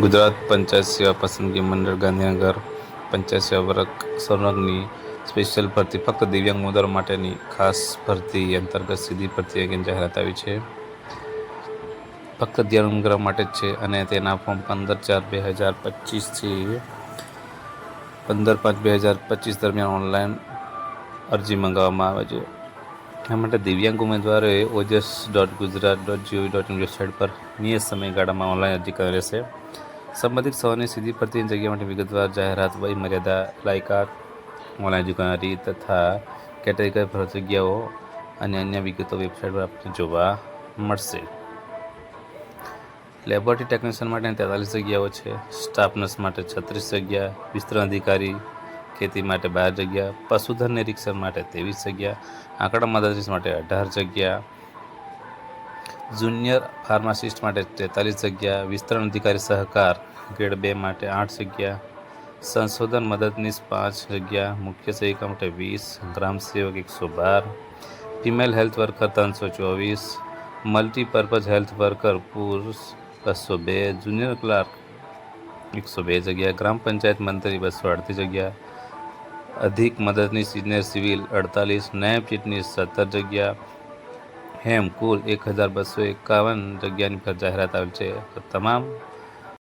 ગુજરાત પંચાયત સેવા પસંદગી મંડળ ગાંધીનગર પંચાયત સેવા વર્ગ સંલગ્નની સ્પેશિયલ ભરતી ફક્ત દિવ્યાંગ ઉમેદવારો માટેની ખાસ ભરતી અંતર્ગત સીધી ભરતી અંગેની જાહેરાત આવી છે. ફક્ત દિવ્યાંગ માટે જ છે અને તેના ફોર્મ પંદર ચાર બે હજાર પચીસથી પંદર પાંચ બે હજાર પચીસ દરમિયાન ઓનલાઈન અરજી મંગાવવામાં આવે છે. આ માટે દિવ્યાંગ ઉમેદવારોએ Ojas dot Gujarat dot GOV dot in website પર નિયત સમયગાળામાં ઓનલાઈન અરજી કરવી રહેશે. સંબંધિત સૌની સીધી ભરતીની જગ્યા માટે વિગતવાર જાહેરાત વય મર્યાદા લાયકાત ઓનલાઈન અરજી કરનારી તથા કેટેગરી પર જગ્યાઓ અને અન્ય વિગતો વેબસાઇટ પર આપને જોવા મળશે. લેબોરેટરી ટેકનિશિયન માટે તેતાલીસ જગ્યાઓ છે. સ્ટાફ નર્સ માટે છત્રીસ જગ્યા. વિસ્તરણ અધિકારી ખેતી માટે બાર જગ્યા, પશુધન નિરીક્ષણ માટે ત્રેવીસ જગ્યા, આંકડા મદદનીશ માટે અઢાર જગ્યા, જુનિયર ફાર્માસિસ્ટ માટે તેતાલીસ જગ્યા, વિસ્તરણ અધિકારી સહકાર ગ્રેડ બે માટે આઠ જગ્યા, સંશોધન મદદનીશ પાંચ જગ્યા, મુખ્ય સેવિકા માટે વીસ, ગ્રામ સેવક એકસો બાર, ફિમેલ હેલ્થ વર્કર ત્રણસો ચોવીસ, મલ્ટીપર્પઝ હેલ્થ વર્કર પુરુષ બસો બે, જુનિયર ક્લાર્ક એકસો બે જગ્યા, ગ્રામ પંચાયત મંત્રી બસો અડતીસ જગ્યા અધિક મદદની સિનિયર સિવિલ અડતાલીસ, નાયબ ચીટની સત્તર જગ્યા, હેમ કુલ એક હજાર બસો એકાવન જગ્યાની પર જાહેરાત આવેલ છે. તો તમામ